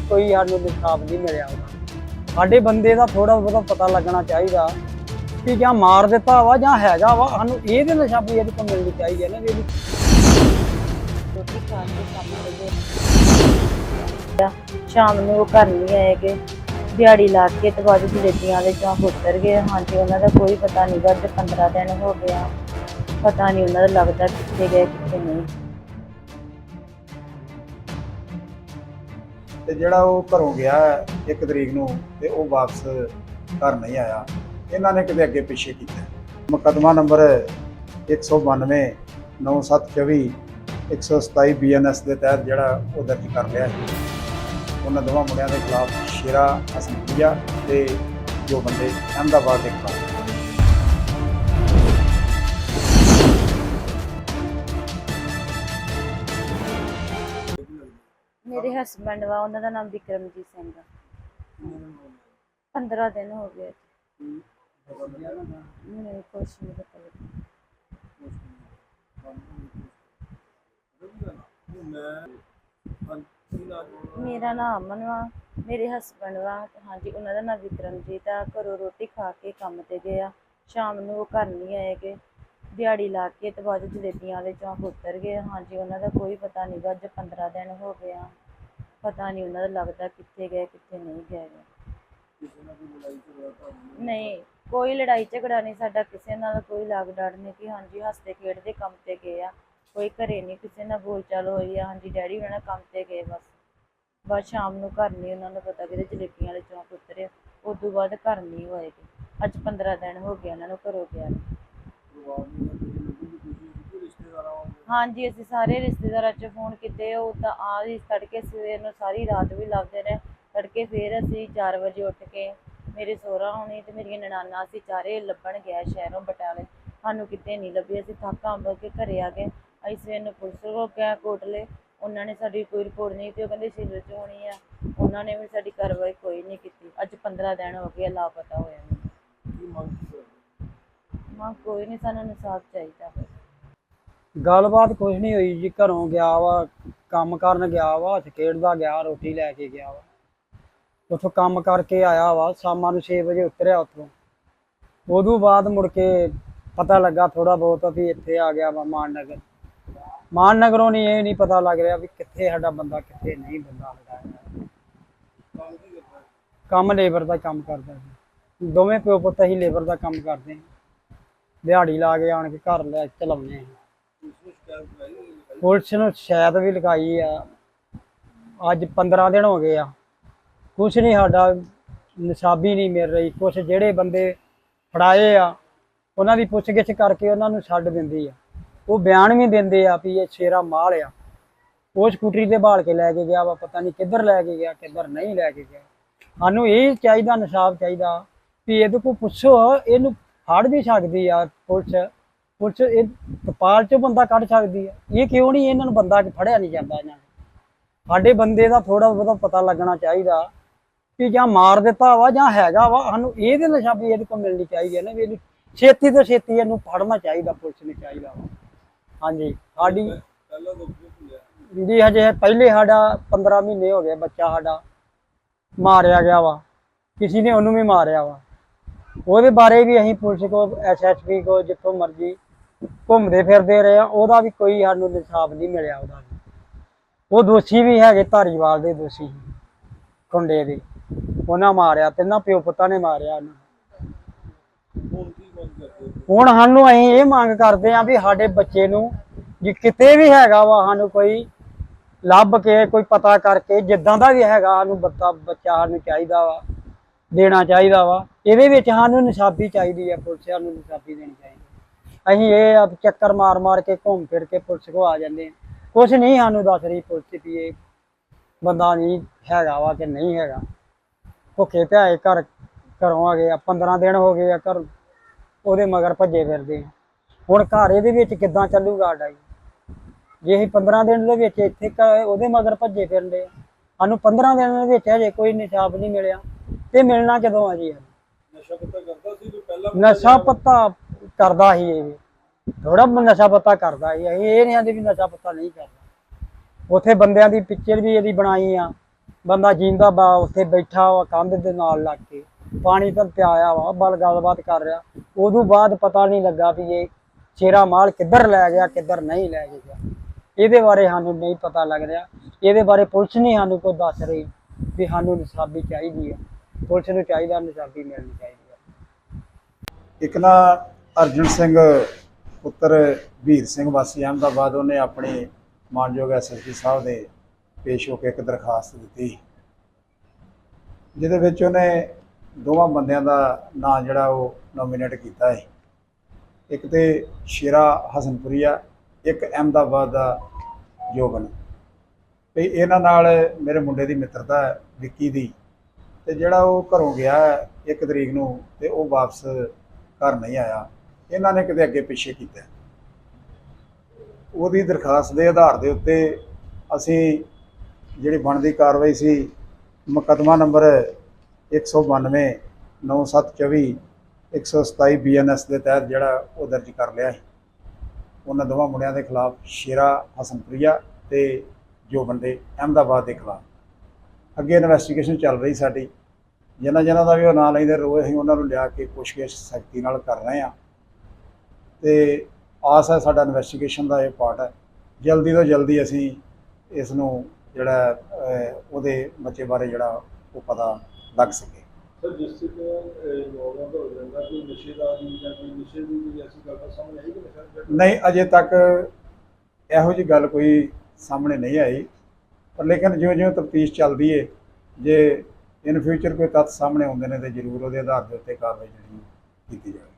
ਵੀ ਕੋਈ ਸਾਨੂੰ ਇਨਸਾਫ ਨਹੀਂ ਮਿਲਿਆ ਉਹਦਾ ਸਾਡੇ ਬੰਦੇ ਦਾ ਥੋੜਾ ਬਹੁਤਾ ਪਤਾ ਲੱਗਣਾ ਚਾਹੀਦਾ ਕਿ ਜਾਂ ਮਾਰ ਦਿੱਤਾ ਵਾ ਜਾਂ ਹੈਗਾ ਵਾ, ਸਾਨੂੰ ਇਹਦੇ ਨਸ਼ਾ ਵੀ ਇਹਦੇ ਕੋਲ ਮਿਲਣੀ ਚਾਹੀਦੀ ਹੈ ਨਾ ਵੀ ਸ਼ਾਮ ਨੂੰ ਉਹ ਘਰ ਨਹੀਂ ਆਏਗੇ ਦਿਹਾੜੀ ਲਾ ਕੇ ਤੇ ਬਾਅਦ ਜਲੇਬੀਆਂ ਵਾਲੇ ਚੌਂਕ ਉਤਰ ਗਏ। ਹਾਂਜੀ, ਉਹਨਾਂ ਦਾ ਕੋਈ ਪਤਾ ਨਹੀਂ ਗਾ ਤੇ 15 ਦਿਨ ਹੋ ਗਿਆ ਪਤਾ ਨਹੀਂ ਉਹਨਾਂ ਦਾ ਲੱਗਦਾ ਕਿੱਥੇ ਗਏ, ਕਿੱਥੇ ਨਹੀਂ। ਤੇ ਜਿਹੜਾ ਉਹ ਘਰੋਂ ਗਿਆ ਇੱਕ ਤਰੀਕ ਨੂੰ ਤੇ ਉਹ ਵਾਪਸ ਘਰ ਨਹੀਂ ਆਇਆ। ਇਹਨਾਂ ਨੇ ਕਿਤੇ ਅੱਗੇ ਪਿੱਛੇ ਕੀਤਾ। ਮੁਕੱਦਮਾ ਨੰਬਰ 192 9724 127 ਬੀਐਨਐਸ ਦੇ ਤਹਿਤ ਜਿਹੜਾ ਉਹ ਦਰਜ ਕਰ ਲਿਆ ਉਹਨਾਂ ਦੋਵਾਂ ਮੁੰਡਿਆਂ ਦੇ ਖਿਲਾਫ ਸ਼ੇਰਾ ਹਸਨਪੀਆ ਤੇ ਜੋ ਬੰਦੇ ਅਹਿਮਦਾਬਾਦ ਦੇ ਖਿਲਾਫ ਮੇਰੇ ਹਸਬੰਡ ਵਾ, ਉਹਨਾਂ ਦਾ ਨਾਮ ਵਿਕਰਮਜੀਤ ਸਿੰਘ ਆ। 15 ਦਿਨ ਹੋ ਗਏ ਨਹੀਂ ਕੁਛ ਨਹੀਂ ਪਤਾ ਲੱਗਾ। ਮੇਰਾ ਨਾਮ ਅਮਨ ਵਾ, ਮੇਰੇ ਹਸਬੰਡ ਵਾ, ਹਾਂਜੀ, ਉਹਨਾਂ ਦਾ ਨਾਮ ਵਿਕਰਮਜੀਤ ਆ। ਘਰੋਂ ਰੋਟੀ ਖਾ ਕੇ ਕੰਮ ਤੇ ਗਏ ਆ। ਸ਼ਾਮ ਨੂੰ ਉਹ ਘਰ ਨਹੀਂ ਆਏਗੇ ਦਿਹਾੜੀ ਲਾ ਕੇ ਤੇ ਬਾਅਦ ਜਲੇਬੀਆਂ ਵਾਲੇ ਚੌਂਕ ਉਤਰ ਗਏ ਹਾਂਜੀ, ਉਹਨਾਂ ਦਾ ਕੋਈ ਪਤਾ ਨਹੀਂ ਗਾ, ਅੱਜ 15 ਦਿਨ ਹੋ ਗਏ ਆ। ਪਤਾ ਨਹੀਂ ਉਹਨਾਂ ਦਾ ਲੱਗਦਾ ਕਿੱਥੇ ਗਏ, ਕਿੱਥੇ ਨਹੀਂ ਗਏ ਨਹੀਂ, ਕੋਈ ਲੜਾਈ ਝਗੜਾ ਨਹੀਂ, ਸਾਡਾ ਕਿਸੇ ਨਾਲ ਕੋਈ ਲਾਗ ਡਾਟ ਨਹੀਂ ਕਿ ਹਾਂਜੀ ਹੱਸਦੇ ਖੇਡਦੇ ਕੰਮ ਤੇ ਗਏ ਆ। ਕੋਈ ਘਰੇ ਨਹੀਂ, ਕਿਸੇ ਨਾਲ ਬੋਲਚਾਲ ਹੋਈ ਆ, ਹਾਂਜੀ ਡੈਡੀ ਉਹਨਾਂ ਨਾਲ ਕੰਮ ਤੇ ਗਏ ਬਸ। ਬਸ ਸ਼ਾਮ ਨੂੰ ਘਰ ਨਹੀਂ ਉਹਨਾਂ ਨੂੰ ਪਤਾ ਕਿਤੇ ਜਲੇਬੀਆਂ ਵਾਲੇ ਚੌਂਕ ਉਤਰੇ ਉਸ ਤੋਂ ਬਾਅਦ ਘਰ ਨਹੀਂ ਹੋਏਗੀ। ਅੱਜ 15 ਦਿਨ ਹੋ ਗਏ ਉਹਨਾਂ ਨੂੰ ਘਰੋਂ ਗਿਆ ਹਾਂਜੀ ਅਸੀਂ ਸਾਰੇ ਰਿਸ਼ਤੇਦਾਰਾਂ 'ਚ ਫੋਨ ਕੀਤੇ ਉਹ ਤਾਂ ਆ ਹੀ ਤੜਕੇ ਸਵੇਰ ਨੂੰ ਸਾਰੀ ਰਾਤ ਵੀ ਲੱਭਦੇ ਰਹੇ। ਤੜਕੇ ਫੇਰ ਅਸੀਂ 4 ਵਜੇ ਉੱਠ ਕੇ ਮੇਰੇ ਸਹੁਰਾ ਹੋਣੀ ਤੇ ਮੇਰੀਆਂ ਨਨਾਨਾ ਅਸੀਂ ਚਾਰੇ ਲੱਭਣ ਗਿਆ ਸ਼ਹਿਰੋਂ ਬਟਾਲੇ। ਸਾਨੂੰ ਕਿਤੇ ਨਹੀਂ ਲੱਭੀ ਅਸੀਂ ਥੱਕਾਂ ਅੰਬ ਕੇ ਘਰੇ ਆ ਗਏ। ਅਸੀਂ ਸਵੇਰ ਨੂੰ ਪੁਲਿਸ ਕੋਲ ਗਏ ਕੋਟਲੇ। ਉਹਨਾਂ ਨੇ ਸਾਡੀ ਕੋਈ ਰਿਪੋਰਟ ਨਹੀਂ ਤੇ ਉਹ ਕਹਿੰਦੇ ਸਿਵਲ 'ਚ ਹੋਣੀ ਆ। ਉਹਨਾਂ ਨੇ ਵੀ ਸਾਡੀ ਕਾਰਵਾਈ ਕੋਈ ਨਹੀਂ ਕੀਤੀ। ਅੱਜ 15 ਦਿਨ ਹੋ ਗਏ ਲਾਪਤਾ ਹੋਇਆ। ਮੈਨੂੰ ਮਾਂ ਕੋਈ ਨਹੀਂ ਸਾਨੂੰ ਇਨਸਾਫ ਚਾਹੀਦਾ। ਗੱਲਬਾਤ ਕੁਝ ਨਹੀਂ ਹੋਈ ਜੀ, ਘਰੋਂ ਗਿਆ ਵਾ, ਕੰਮ ਕਰਨ ਗਿਆ ਵਾ ਖੇਡਦਾ ਗਿਆ, ਰੋਟੀ ਲੈ ਕੇ ਗਿਆ ਵਾ। ਉੱਥੋਂ ਕੰਮ ਕਰਕੇ ਆਇਆ ਵਾ, ਸ਼ਾਮਾਂ ਨੂੰ 6 ਵਜੇ ਉਤਰਿਆ ਉੱਥੋਂ। ਉਦੋਂ ਬਾਅਦ ਮੁੜ ਕੇ ਪਤਾ ਲੱਗਾ ਥੋੜਾ ਬਹੁਤ ਵੀ ਇੱਥੇ ਆ ਗਿਆ ਵਾ ਮਾਨਨਗਰ। ਮਾਨਨਗਰੋਂ ਨਹੀਂ, ਇਹ ਨਹੀਂ ਪਤਾ ਲੱਗ ਰਿਹਾ ਵੀ ਕਿੱਥੇ ਸਾਡਾ ਬੰਦਾ, ਕਿੱਥੇ ਨਹੀਂ ਬੰਦਾ ਸਾਡਾ ਕੰਮ ਲੇਬਰ ਦਾ ਕੰਮ ਕਰਦਾ ਸੀ ਦੋਵੇਂ ਪਿਓ ਪੁੱਤ ਅਸੀਂ ਲੇਬਰ ਦਾ ਕੰਮ ਕਰਦੇ ਦਿਹਾੜੀ ਲਾ ਕੇ ਆਣ ਕੇ ਘਰ ਲੈ ਚਲਾਉਂਦੇ ਹਾਂ। ਪੁਲਿਸ ਨੂੰ ਸ਼ਿਕਾਇਤ ਵੀ ਲਗਾਈ ਆ। ਅੱਜ 15 ਦਿਨ ਹੋ ਗਏ ਆ। ਕੁਛ ਨਹੀਂ ਸਾਡਾ ਨਿਸ਼ਾਬੀ ਨਹੀਂ ਮਿਲ ਰਹੀ। ਕੁਛ ਜਿਹੜੇ ਬੰਦੇ ਫੜਾਏ ਆ, ਉਹਨਾਂ ਦੀ ਪੁੱਛਗਿੱਛ ਕਰਕੇ ਉਹਨਾਂ ਨੂੰ ਛੱਡ ਦਿੰਦੀ ਆ। ਉਹ ਬਿਆਨ ਵੀ ਦਿੰਦੇ ਆ ਵੀ ਇਹ ਸ਼ੇਰਾ ਮਾਲ ਆ। ਉਹ ਸਕੂਟਰੀ ਤੇ ਬਾਲ ਕੇ ਲੈ ਕੇ ਗਿਆ ਵਾ, ਪਤਾ ਨਹੀਂ ਕਿੱਧਰ ਲੈ ਕੇ ਗਿਆ, ਕਿੱਧਰ ਨਹੀਂ ਲੈ ਕੇ ਗਿਆ। ਸਾਨੂੰ ਇਹ ਚਾਹੀਦਾ ਇਨਸਾਫ ਚਾਹੀਦਾ ਵੀ ਇਹਦੇ ਕੋਲ ਪੁੱਛੋ, ਇਹਨੂੰ ਫੜ ਵੀ ਸਕਦੀ ਆ ਪੁਲਿਸ। ਪੁਲਿਸ ਇਹ ਕਪਾਲ ਚੋਂ ਬੰਦਾ ਕੱਢ ਸਕਦੀ ਆ ਇਹ ਕਿਉਂ ਨਹੀਂ ਇਹਨਾਂ ਨੂੰ ਬੰਦਾ ਫੜਿਆ ਨਹੀਂ ਜਾਂਦਾ ਇਹਨਾਂ ਨੂੰ? ਸਾਡੇ ਬੰਦੇ ਦਾ ਥੋੜਾ ਬਹੁਤਾ ਪਤਾ ਲੱਗਣਾ ਚਾਹੀਦਾ ਕਿ ਜਾਂ ਮਾਰ ਦਿੱਤਾ ਵਾ ਜਾਂ ਹੈਗਾ ਵਾ, ਸਾਨੂੰ ਇਹਦੇ ਨਸ਼ਾ ਵੀ ਇਹਦੇ ਕੋਲ ਮਿਲਣੀ ਚਾਹੀਦੀ ਹੈ ਨਾ ਵੀ ਇਹਨੂੰ ਛੇਤੀ ਤੋਂ ਛੇਤੀ ਇਹਨੂੰ ਫੜਨਾ ਚਾਹੀਦਾ, ਪੁਲਿਸ ਨੂੰ ਚਾਹੀਦਾ ਵਾ। ਹਾਂਜੀ, ਸਾਡੀ ਜੀ ਹਜੇ ਪਹਿਲੇ ਸਾਡਾ 15 ਮਹੀਨੇ ਹੋ ਗਏ ਬੱਚਾ ਸਾਡਾ ਮਾਰਿਆ ਗਿਆ ਵਾ, ਕਿਸੇ ਨੇ ਉਹਨੂੰ ਵੀ ਮਾਰਿਆ ਵਾ। ਉਹਦੇ ਬਾਰੇ ਵੀ ਅਸੀਂ ਪੁਲਿਸ ਕੋ ਐਸਐਸਪੀ ਕੋ ਜਿੱਥੋਂ ਮਰਜ਼ੀ ਘੁੰਮਦੇ ਫਿਰਦੇ ਰਹੇ ਆ ਉਹਦਾ ਵੀ ਕੋਈ ਸਾਨੂੰ ਇਨਸਾਫ ਨਹੀਂ ਮਿਲਿਆ ਉਹਦਾ ਵੀ। ਉਹ ਦੋਸ਼ੀ ਵੀ ਹੈਗੇ ਧਾਰੀਵਾਲ ਦੇ ਦੋਸ਼ੀ ਖੁੰਡੇ ਦੇ। ਉਹਨਾਂ ਮਾਰਿਆ ਤਿੰਨਾਂ ਪਿਓ ਪੁੱਤਾਂ ਨੇ ਮਾਰਿਆ ਉਹਨੂੰ ਹੁਣ ਸਾਨੂੰ ਅਸੀਂ ਇਹ ਮੰਗ ਕਰਦੇ ਆ ਵੀ ਸਾਡੇ ਬੱਚੇ ਨੂੰ ਜੇ ਕਿਤੇ ਵੀ ਹੈਗਾ ਵਾ ਸਾਨੂੰ ਕੋਈ ਲੱਭ ਕੇ ਕੋਈ ਪਤਾ ਕਰਕੇ ਜਿੱਦਾਂ ਦਾ ਵੀ ਹੈਗਾ ਸਾਨੂੰ ਬੱਚਾ ਬੱਚਾ ਸਾਨੂੰ ਚਾਹੀਦਾ ਵਾ ਦੇਣਾ ਚਾਹੀਦਾ ਵਾ। ਇਹਦੇ ਵਿੱਚ ਸਾਨੂੰ ਨਿਸ਼ਾਬੀ ਚਾਹੀਦੀ ਹੈ ਪੁਲਿਸ ਸਾਨੂੰ ਨਿਸ਼ਾਬੀ ਦੇਣੀ ਚਾਹੀਦੀ। ਅਸੀਂ ਇਹ ਆ ਵੀ ਚੱਕਰ ਮਾਰ ਮਾਰ ਕੇ ਘੁੰਮ ਫਿਰ ਕੇ ਪੁਲਿਸ ਕੋ ਆ ਜਾਂਦੇ ਆ ਕੁਝ ਨਹੀਂ ਸਾਨੂੰ ਦੱਸ ਰਹੀ ਪੁਲਿਸ ਵੀ ਇਹ ਬੰਦਾ ਨਹੀਂ ਹੈਗਾ ਵਾ ਕਿ ਨਹੀਂ ਹੈਗਾ। ਭੁੱਖੇ ਪਿਆਏ ਘਰ ਘਰੋਂ ਆ ਗਏ ਆ 15 ਦਿਨ ਹੋ ਗਏ ਆ ਘਰ ਉਹਦੇ ਮਗਰ ਭੱਜੇ ਫਿਰਦੇ ਹੁਣ ਘਰ ਇਹਦੇ ਵਿੱਚ ਕਿੱਦਾਂ ਚੱਲੂਗਾ ਸਾਡਾ ਜੀ? ਅਸੀਂ 15 ਦਿਨ ਦੇ ਵਿੱਚ ਇੱਥੇ ਉਹਦੇ ਮਗਰ ਭੱਜੇ ਫਿਰਦੇ ਸਾਨੂੰ 15 ਦਿਨਾਂ ਦੇ ਵਿੱਚ ਹਜੇ ਕੋਈ ਨਿਸ਼ਾਬ ਨਹੀਂ ਮਿਲਿਆ। ਤੇ ਮਿਲਣਾ ਕਦੋਂ ਆ ਜੀ? ਨਸ਼ਾ ਪੱਤਾ ਕਰਦਾ ਕਰਦਾ ਹੀ ਇਹ। ਥੋੜਾ ਨਸ਼ਾ ਪੱਤਾ ਕਰਦਾ ਹੀ ਇਹ ਨਹੀਂ ਆਂਦੇ ਵੀ ਨਸ਼ਾ ਪੱਤਾ ਨਹੀਂ ਕਰਦਾ। ਉਥੇ ਬੰਦਿਆਂ ਦੀ ਪਿਕਚਰ ਵੀ ਇਹਦੀ ਬਣਾਈ ਆ। ਬੰਦਾ ਜਿੰਦਾ ਬਾ, ਉੱਥੇ ਬੈਠਾ ਵਾ, ਕੰਧ ਦੇ ਨਾਲ ਲੱਗ ਕੇ। ਪਾਣੀ ਤਾਂ ਪਿਆਇਆ ਵਾ, ਬਲ ਗੱਲਬਾਤ ਕਰ ਰਿਹਾ। ਉਦੋਂ ਬਾਅਦ ਪਤਾ ਨਹੀਂ ਲੱਗਾ ਵੀ ਇਹ ਸ਼ੇਰਾ ਮਾਲ ਕਿੱਧਰ ਲੈ ਗਿਆ, ਕਿੱਧਰ ਨਹੀਂ ਲੈ ਗਿਆ। ਇਹਦੇ ਬਾਰੇ ਸਾਨੂੰ ਨਹੀਂ ਪਤਾ ਲੱਗ ਰਿਹਾ। ਇਹਦੇ ਬਾਰੇ ਪੁਲਿਸ ਨਹੀਂ ਸਾਨੂੰ ਕੋਈ ਦੱਸ ਰਹੀ ਵੀ ਸਾਨੂੰ ਨਿਸ਼ਾਬੀ ਚਾਹੀਦੀ ਹੈ ਪੁਲਿਸ ਨੂੰ ਚਾਹੀਦਾ ਨਿਸ਼ਾਬੀ ਮਿਲਣੀ ਚਾਹੀਦੀ ਹੈ ਇੱਕ ਨਾ ਅਰਜਨ ਸਿੰਘ ਪੁੱਤਰ ਵੀਰ ਸਿੰਘ ਵਾਸੀ ਅਹਿਮਦਾਬਾਦ, ਉਹਨੇ ਆਪਣੇ ਮਾਨਯੋਗ ਐਸਐਸਪੀ ਸਾਹਿਬ ਦੇ ਪੇਸ਼ ਹੋ ਕੇ ਇੱਕ ਦਰਖਾਸਤ ਦਿੱਤੀ। ਜਿਹਦੇ ਵਿੱਚ ਉਹਨੇ ਦੋਵਾਂ ਬੰਦਿਆਂ ਦਾ ਨਾਂ ਜਿਹੜਾ ਉਹ ਨੋਮੀਨੇਟ ਕੀਤਾ ਹੈ। ਇੱਕ ਤੇ ਸ਼ੇਰਾ ਹਸਨਪੁਰੀਆ, ਇੱਕ ਅਹਿਮਦਾਬਾਦ ਦਾ ਜੋਬਨ। ਤੇ ਇਹਨਾਂ ਨਾਲ ਮੇਰੇ ਮੁੰਡੇ ਦੀ ਮਿੱਤਰਤਾ ਵਿੱਕੀ ਦੀ। ਤੇ ਜਿਹੜਾ ਉਹ ਘਰੋਂ ਗਿਆ ਹੈ ਇੱਕ ਤਰੀਕ ਨੂੰ ਤੇ ਉਹ ਵਾਪਸ ਘਰ ਨਹੀਂ ਆਇਆ। ਇਹਨਾਂ ਨੇ ਕਿਤੇ ਅੱਗੇ ਪਿੱਛੇ ਕੀਤਾ। ਉਹਦੀ ਦਰਖਾਸਤ ਦੇ ਆਧਾਰ ਦੇ ਉੱਤੇ ਅਸੀਂ ਜਿਹੜੀ ਬਣਦੀ ਕਾਰਵਾਈ ਸੀ, ਮੁਕੱਦਮਾ ਨੰਬਰ 192 9724 127 ਬੀਐਨਐਸ ਦੇ ਤਹਿਤ ਜਿਹੜਾ ਉਹ ਦਰਜ ਕਰ ਲਿਆ ਹੈ ਉਹਨਾਂ ਦੋਵਾਂ ਮੁੰਡਿਆਂ ਦੇ ਖਿਲਾਫ ਸ਼ੇਰਾ ਹਸਨਪ੍ਰਿਆ ਤੇ ਜੋ ਬੰਦੇ ਅਹਿਮਦਾਬਾਦ ਦੇ ਖਿਲਾਫ। ਅੱਗੇ ਇਨਵੈਸਟੀਗੇਸ਼ਨ ਚੱਲ ਰਹੀ ਸਾਡੀ। ਜਿਨ੍ਹਾਂ ਜਿਨ੍ਹਾਂ ਦਾ ਵੀ ਉਹ ਨਾਂ ਲੈਂਦੇ ਰੋਏ ਅਸੀਂ ਉਹਨਾਂ ਨੂੰ ਲਿਆ ਕੇ ਪੁੱਛਗਿੱਛ ਸਖਤੀ ਨਾਲ ਕਰ ਰਹੇ ਹਾਂ। ਤੇ ਆਸ ਹੈ ਸਾਡਾ ਇਨਵੈਸਟੀਗੇਸ਼ਨ ਦਾ ਇਹ ਪਾਰਟ ਹੈ। ਜਲਦੀ ਤੋਂ ਜਲਦੀ ਅਸੀਂ ਇਸ ਨੂੰ ਜਿਹੜਾ ਉਹਦੇ ਬੱਚੇ ਬਾਰੇ ਜਿਹੜਾ ਉਹ ਪਤਾ ਲੱਗ ਸਕੇ। ਸਰ ਜਿਸ ਤੇ ਇਨਵੋਲਵਮੈਂਟ ਹੋ ਜਾਂਦਾ ਕੋਈ ਨਸ਼ੇ ਦਾ ਵੀ ਜਾਂ ਕੋਈ ਨਸ਼ੇ ਦੀ ਕੋਈ ਐਸੀ ਗੱਲ ਤਾਂ ਸਾਹਮਣੇ ਆਈ ਕਿ ਨਸ਼ਾ ਜਿਹੜਾ- ਨਹੀਂ ਅਜੇ ਤੱਕ ਇਹੋ ਜੀ ਗੱਲ ਕੋਈ ਸਾਹਮਣੇ ਨਹੀਂ ਆਈ। ਪਰ ਲੇਕਿਨ ਜਿਉਂ ਜਿਉਂ ਤਫਤੀਸ਼ ਚੱਲਦੀ ਏ ਜੇ ਇਨ ਫਿਊਚਰ ਕੋਈ ਤੱਥ ਸਾਹਮਣੇ ਆਉਂਦੇ ਨੇ ਤੇ ਜ਼ਰੂਰ ਉਹਦੇ ਆਧਾਰ ਦੇ ਉੱਤੇ ਕਾਰਵਾਈ ਜਿਹੜੀ ਕੀਤੀ ਜਾਵੇ।